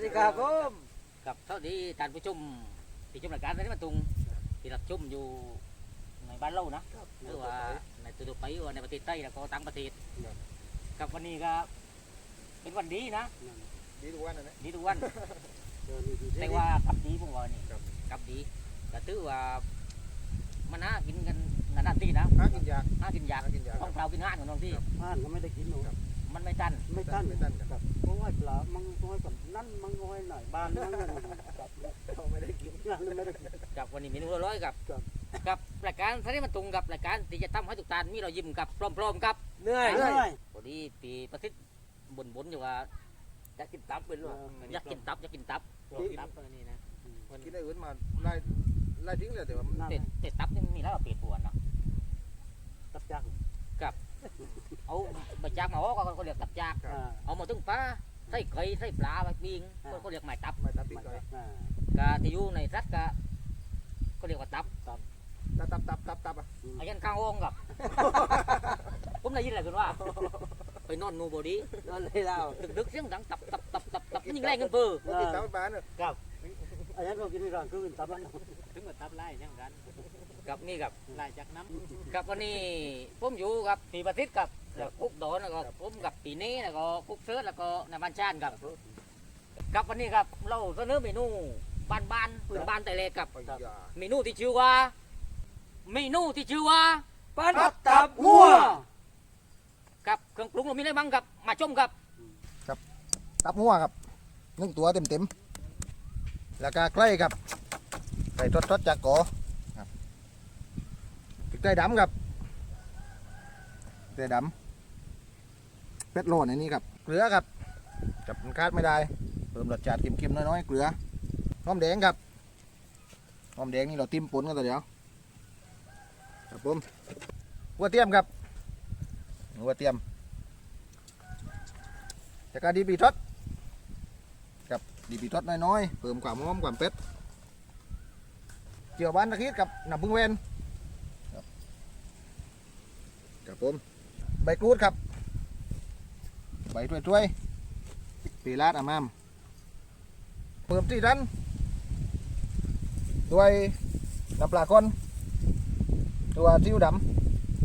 ครับสวัสดีครับผมกับสวัสดีท่านผู้ชมที่ชมรายการนี้มาตุงที่รับชมอยู่ในบ้านเรานะหรือว่าในตัวไปหรือว่าในประเทศไทยแล้วก็ต่างประเทศกับวันนี้ก็เป็นวันดีนะดีทุกวันนะเนี่ยดีทุกวันแต่ว่ากับดีผมว่านี่กับดีก็ถือว่ามันน่ากินกันนานๆทีนะหากินยากน่ากินอยากหากินยากต้องเปล่ากินงานของน้องที่อ่านก็ไม่ได้กินหนู มันไม่ตันไม่ตั้นไม่ตั้นครับเพราะว่าปลามังน้อยกับนั่นมังน้อยหน่อยบ้านนั่นนั่นกับเราไม่ได้กินงานไม่ได้กิน กับวันนี้เมนูละร้อยกับครับ กับรายการท่านี้มันตรงกับรายการที่จะทำให้ทุกท่านมีเรายิ้มกับพร้อมๆกับเหนื่อยเหนื่อยพอดีปีประทิษบนๆอยู่ว่าอยากกินตับเป็นว่าอยากกินตับอยากกินตับกิน ตับตัวนี้นะกินได้อื่นมาไล่ไล่ทิ้งเลยแต่ว่ามันนั่นแต่แต่ตับนี่มีแล้วเปลี่ยนตัวเนาะ ตับจัง เอาใบจากมาอ้อก็เขาเรียกตับจากอ่าเอามาถึงปลาใส่ไข่ใส่ปลาไปปิ้งก็เขาเรียกหมายตับไม่ตับปีกไก่อ่ากะที่อยู่ในรัฐกะก็เรียกว่าตับตับตับตับตับตับอะอายันข้างห้องกับ ผมได้ยินอะไรกันว่า ไปนอนนูบอดีนั่นเลยเราดึกๆเสียงดังตับตับตับตับตับยิ่งแรงกันเพื่อเรากินตับบ้านเนี่ยอันนั้นเรากินในร้านคือตับนั่นถึงกับตับไล่ยังกัน กับนี่กับไล่จากน้กับวันนี้ผมอยู่กับปีประทิษกับแล้วกุ๊กโดนแล้วก็ผมกับปีนี้แล้วก็กุ๊กเซิร์ชแล้วก็นายบ้านชานกับกับวันนี้ครับเราเสนอเมนูบ้านบ้านๆพื้นบ้านแต่เล็กกับไอ้ยาเมนูที่ชื่อว่าเมนูที่ชื่อว่าปัดตับหัวกับเครื่องปรุงเรามีอะไรบ้างกับมาชมกับตับหัวครับหนึ่งตัวเต็มเต็มๆแล้วก็ใกล้ครับใส่ทดๆจากกอ ครับพริกไทยดำครับพริกไทยดำเป็ดโลนอันนี้ครับ เกลือครับจับมันคาดไม่ได้ เพิ่มรสชาติเค็มๆน้อยๆ เกลือหอมแดงครับหอมแดงนี่เราติ้มปนกันตัวเดียวครับผมหัวเทียมครับหัวเทียมจากการดีปีทอดกับดีปีทอดน้อยๆ เพิ่มความหอมความเป็ดเจียวบ้านตะคิดกับน้ำพึ่งเวนครับครับ ผม ใบกรูดครับ ใบถ้วยๆปีลาดอามามเพิ่มที่ดันด้วยน้ำปลาก้นตัวซีอิ๊วด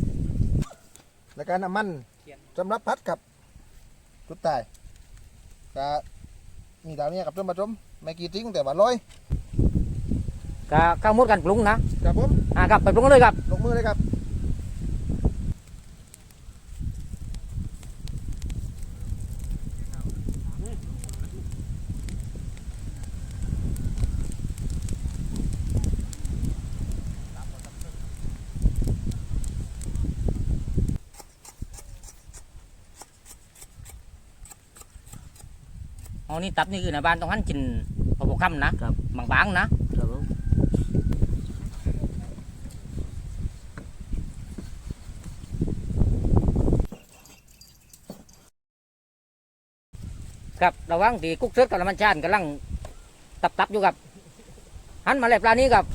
ำและการน้ำมันสำหรับพัดครับทุดตายก็มีดาวนี้กับท่านผู้ชมไม่กี่ทิ้งแต่ว่าร้อยกะข้าวมดกันปรุงนะครับผมอ่ากับไปปรุงกันเลยครับลงมือเลยครับ อ๋อนี่ตับนี่คือในบ้านต้องหันกินพอพอค่ำนะครับ บางๆนะครับผมครับระหวังที่กุ๊กเซิร์ชกับน้ำมันชานกำลังตับๆอยู่ครับหันมาเลยปลานี้ครับ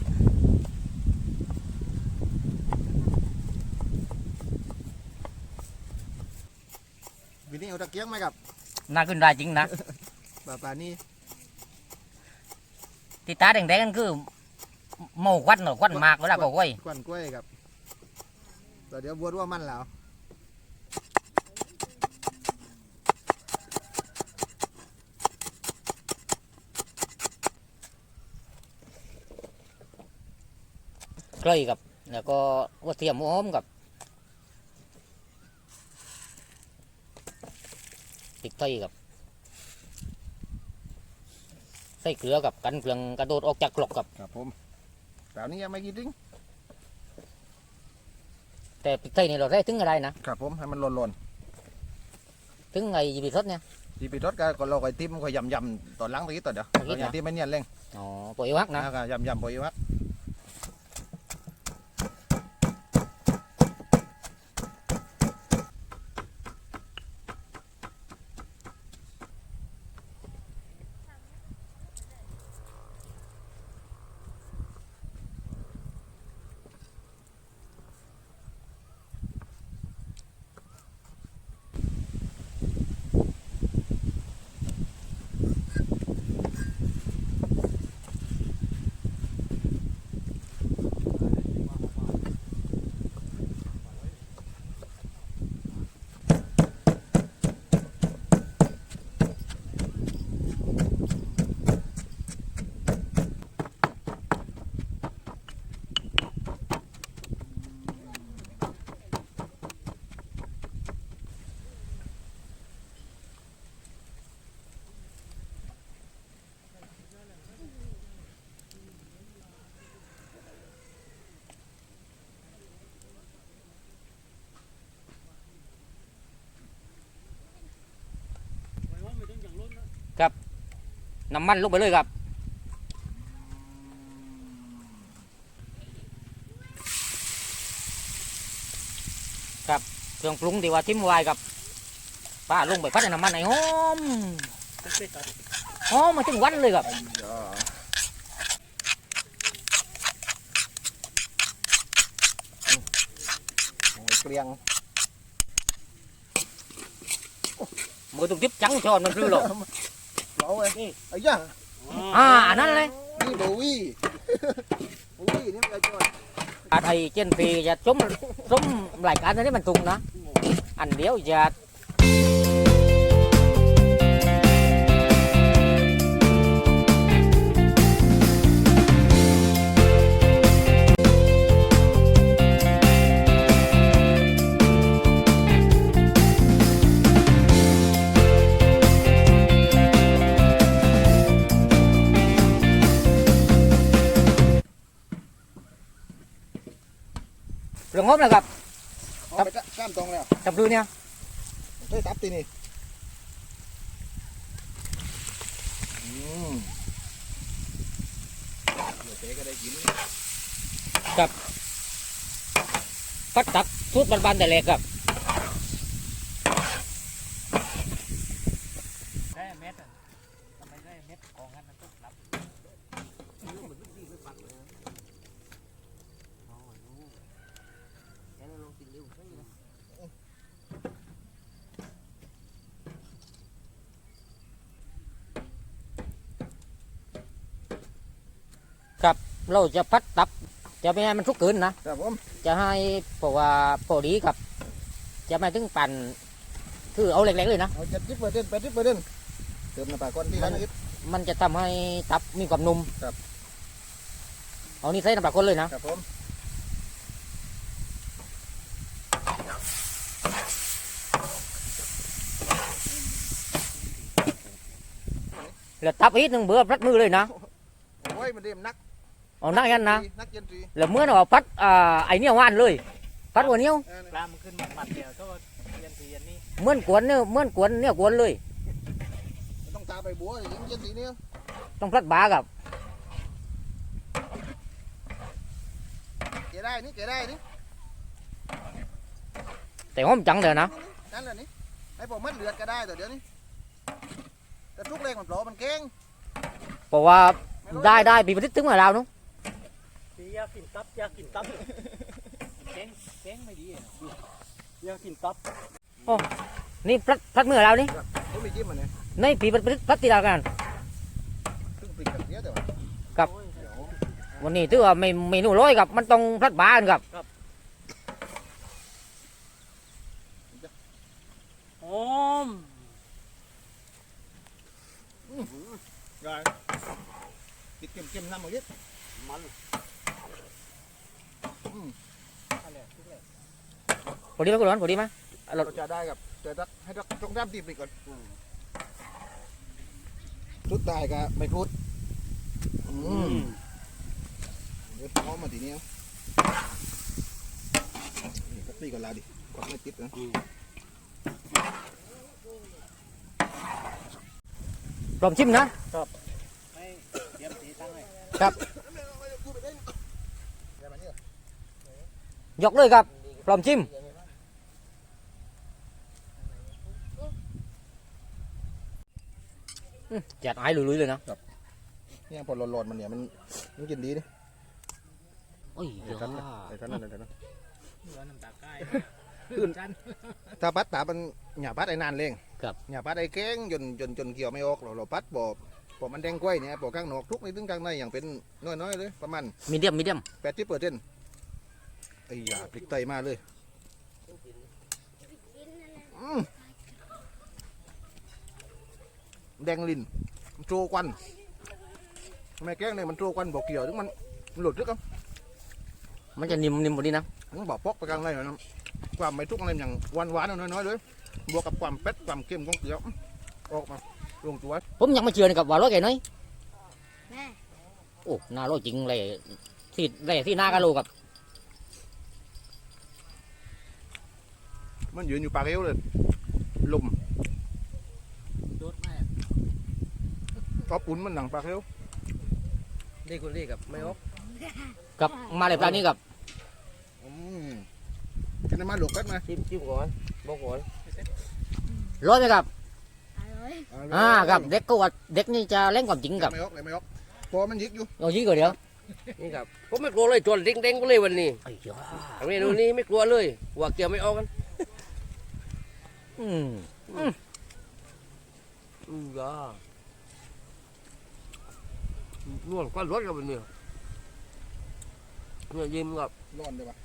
วินนี่เอาตะเกียงไหมครับน่าขึ้นได้จริงนะ ปลาปลานี่ ที่ตาแดงๆกันคือโมควันเหรอควันมากเวลาก็ก้อยควันกล้วยครับแต่เดี๋ยวบัวว่ามันแล้วเกลยกับ แล้วก็หัวเทียมหัวหอมกับพริกไทยกับ ใส่เกลือกับกันเกลืองกระโดดออกจากกรอกกับ ครับผมแต่นี้ยังไม่กี่ทิ้งแต่พริกไทยนี่เราได้ถึงอะไรนะครับผมให้มันหล่นถึงไงยีบิทศเนี่ย ๆทีปีทอดก็ก็เราก็ติ้มก็ยำยำๆตอนหล้างตะกี้ต่อเดี๋ยวตะกี้เราอย่านะที่ไม่เนียนเร่งอ๋อปล่อยวักนะนะก็ยำยำๆพออยู่ ครับน้ำมันลงไปเลยครับครับเครื่องปรุงที่ว่าทิมไว้กับป้าลงไปพัดในน้ำมันไอ้หอมหอมมาถึงวันเลยครับอย่าอืมโอ้ยเกลียงมือตุ้งทิพจังชอนมันคือหรอ กเอาไงไอ้ย่าอ่าอันนั้นเลยนี่โบวี่โบวี่นี่มัน เจนปีจะชมชมรายการอันนี้มันตุงนะอันเดียวจะเรื่องงบนะครับเอาไปก้ามตรงแล้วจับดูเนี่ยเฮ้ยตับตีนี่อืมเดี๋ยวเจ๊ก็ได้กินพัดตักทุดบานๆแต่เล็กครับได้เม็ดอะทำไมได้เม็ดของกันมันต้องรับอ๋อรู้แกลองกินเร็วใช่ไหม เราจะพัดตับ จะไม่ให้มันทุกเกินนะครับผมจะให้เพราะว่าพอดีกับ จะไม่ถึงปั่นคือเอาเล็กๆเลยนะ เอาเจ็ดสิบเปอร์เซ็นต์แปดสิบเปอร์เซ็นต์เติมน้ำปลาก้อนที่ร้านนี้ มันจะทำให้ตับมีความนุ่มครับ เอานี่ใส่น้ำปลาคนเลยนะครับผมแล้วตับอีกหนึ่งเบื่อพัดมือเลยนะ โอ้ยมันเดมนัก เอานั่งยันนะนักเย็นทรีแล้วเมื่อเราพัดอ่าไอเนี่ยวานเลย พัดหัวเหนี้ยวเออปลามันขึ้นมาหมัดเดียวก็เย็นทีเย็นนี่เหมื่อนกวนเนี่ยเหมื่อนกวนเนี่ยกวนเลย ต้องตาไปบัวอย่างเย็นทีนี้ต้องพัดบากับเกได้นี่เกได้นี่แต่หอมจังเลยนะนั่นแหละนี่ให้ผมมัดเลือดก็ได้แต่เดี๋ยวนี้แต่ทุกเลงมันโผล่มันเก่งเพราะว่าได้ได้ปีประทิศถึงมาแล้วนู้พี่ อยากกินตับอยากกินตับเจ๊งเจ๊งไม่ดีอะอยากกินตับนี่พัดพัดมือเรานี่เขาไม่จิ้มมันเนี่ยในปีประทิศพัดตีเรากันซึ่งปลิกกับเสียแต่ว่าครับเดี๋ยววันนี้ถือว่าไม่เมนูร้อยกับมันต้องพัดบากันครับหอมได้ติดเค็มๆน้ำมันเยอะมัน อะไรทุกเลย พอดีไหมคุณร้อนพอดีไหมเราจะได้กับแต่ต้องให้ต้องต้องด้ามตีปลิกก่อนชุดตายกับไม่พูดอืมเดี๋ยวเอามาทีนี้เอานี่ก็ตีกันแล้วดิกดไม่ติดนะพร้อมชิมนะไม่เตรียมตีตั้งเล ยยกเลยครับ พร้อมชิมอืมจัดไอ้ลุยๆเลยนะเนี่ยพอร้อนๆมันเนี่ยมันมันกินดีดิโอ้ยไอ้ท่านน่ะไอ้ท่านนั่นไอ้ท่านนั่นร้อนน้ำตาใกล้ขึ้นถ้าปัดตามันหยาปัดไอ้นานเลงครับหยาปัดไอ้แข้งจนจนจนเกี่ยวไม่ออกเราเราปัดบ่บ่มันแดงกล้วยเนี่ยบ่ข้างนอกทุกในถึงข้างในอย่างเป็นน้อยๆเลยประมาณมีเดียมมีเดียมแปดสิบเปอร์เซ็นต์ ไอ้ยาพริกไตมาเลยอืมแดงลินมันโจควันทำไมแกล้งเนี่ยมันโจควันบอกเกี่ยวถึงมันมันหลุดรึครับมันจะนิ่มนิ่มพอดีนะมันบอกปอกไปกลางในหน่อยนะความไม่ทุกอะไรอย่างหวานหวานๆน้อยๆเลยบวกกับความเป็ดความเค็มของเกลืออื้อออกมาลงตัวผมยังไม่เชื่อนะครับว่าร้อยแก่น้อยแม่โอ้น่าร้อยจริงเลยที่เลยที่หน้ากะโหลกับ มันยืนอยู่ปากเอวเลยลมโดดแม่ก็ปุ่นมันหนังปลาเคี้ยวนี่คุณลี่กับไม่ออกกับมาเลยปลานี้กับอืมกินน้ำมันหลวกกัดมาชิมชิมก่อนบอกก่อนร้อยไหมครับอร่อยอ่ากับเด็กก็ว่าเด็กนี่จะเล่นความจริงกับไม่ออกเลยไม่ออกพอมันยิกอยู่เอายี่ก่อนเดี๋ยวนี่ครับผมไม่กลัวเลยจนเด้งๆก็เลยวันนี้ไอ้ยาเมนูนี้ไม่กลัวเลยหัวเกี่ยวไม่ออกกัน อืมอือจ้าล้วนก้อนรถกับมันเนี่ยเนี่ยยิ้มกับร้อนเลยปะ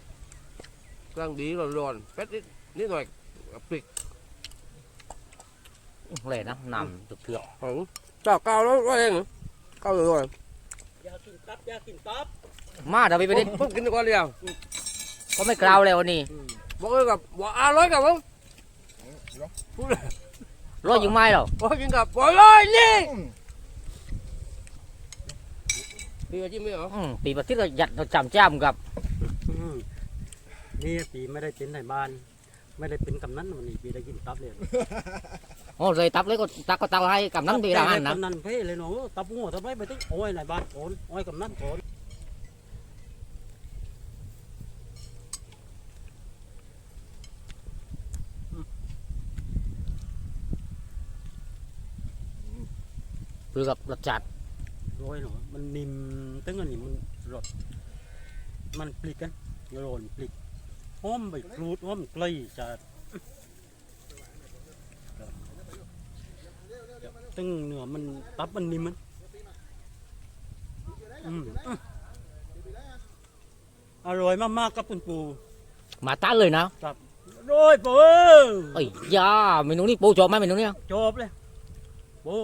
กลางดีร้อนๆแป๊ดนิดนิดหน่อยกับพริกเลยนะน้ำตุกเถือกของเจ้าเก้าแล้วว่าเองเก้าเลยว่ะอยากกินตับอยากกินตับมาเดี๋ยวไปไปดิมผมกินก่อนเดียวก็ไม่กล่าวแล้ววันนี้บอกเลยกับว่าอร่อยกับผม ร้อยอยู่ไม่หรอบอกกินกับอร่อยนี่อืมพี่ว่าจิ้มไหมเหรออืมปีประทิศก็ยัดเราจำจ้ำกับนี่ปีไม่ได้เป็นในบ้าน ไม่ได้เป็นกำนันวันนี้ปีได้กินตับเลยโอ้เลยตับเลยก็ตักก็ตักให้กับนั้นปีละอันนะกำนันเพ่เลยเนาะตับหัวตับไรไปตึ้งโอ้ยในบ้านโอนโอ้ยกำนันโอน คือกับรสจัดโอ้ยเนาะมันนิ่มตึ้งอันนี้มันรสมันปลิกกันโรนปลิกหอมใบกรูดหอมเกลยจะตึ้งเนื้อมันตับมันนิ่มมันอืมอร่อยมากๆกับคุณปูมาต้านเลยนะโอ้ยปูไอ้ยยาเมนูนี้ปูชอบไหมเมนูเนี้ยจบเลยปู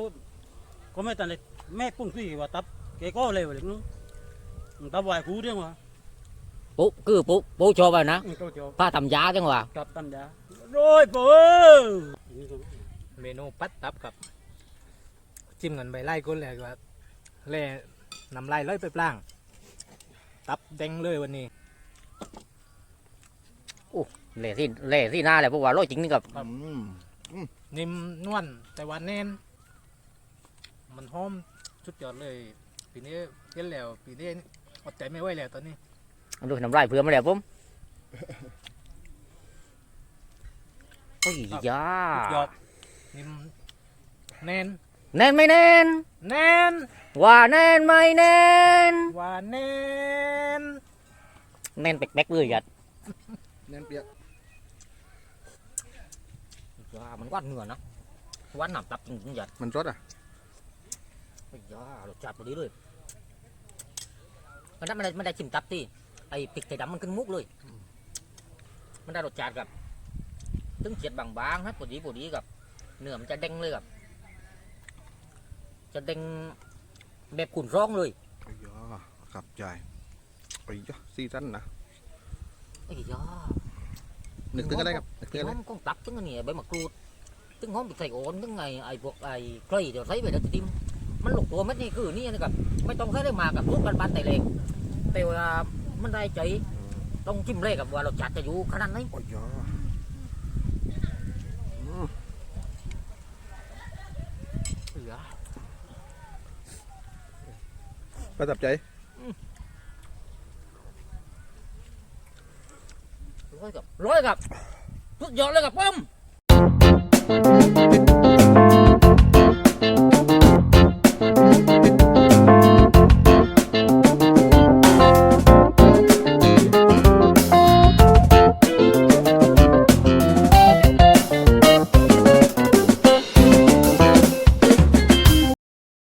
ก็ไม่ตันเลยแม่ปุ้งซี่ว่าตับแกก็เลยว่าเลยนู้นตับวายกูเรื่องวะปูคือปูปูชอบไปนะอืมก็จบผ้าทำยาจังหวะกับตันยาโอ้ยปูเมนูปัดตับกับจิ้มกันใบไล่ก้นเลยว่าเล่นำไล่ร้อยไปปล้าง ตับแดงเลยวันนี้เล่ที่เล่ที่หน้าเลยเพราะว่าร้อยจริงนี่กับอืมนิ่มนวลแต่ว่าแน่น มันหอมชุดยอดเลย ปีนี้เย็นแล้ว ปีนี้อดใจไม่ไหวแล้วตอนนี้ดูน้ำลายเพื่อมาแล้วผมโอ้ยยาจบนิ่มแน่นแน่นไม่แน่นแน่นว่าแน่นไม่แน่นหวานแน่นแน่นแป๊กๆเลยยัดแน่นเปียกยามันหวานเนื้อนะหวานหนำตับจริงๆยัดมันรสอะ ไอ้ยารสจัดพอดีเลยมันได้มันได้มันได้ชิมตับตีไอ้พริกไทยดำมันขึ้นมุกเลย มันได้รสจัดกับตึงเฉียดบางๆนะพอดีพอดีกับเนื้อมันจะเด้งเลยกับจะเด้งแบบขุ่นร้องเลยไอ้ยาขับใจไอ้ยาซีซั่นนะไอ้ยานึกถึงอะไรครับนึกถึงตึงอะไรหอมก้องตับตึงอันนี้ใบมะกรูดตึงหอมพริกไทยโอนตึงไงไอ้พวกไอ้ไก่เดี๋ยวใส่ไปแล้วจะดิ้ม มันหลกตัวเม็ดนี่คือนี่นะครับไม่ต้องใช้ได้มากับรูปบานๆแต่เล็กแต่ว่ามันได้ใจต้องจิ้มเลยกับว่ารสจัดจะอยู่ขนาดไหนไอ้ยาอืมไอ้ยาประทับใจร้อยกับร้อยกับสุดยอดเลยกับป้อมติด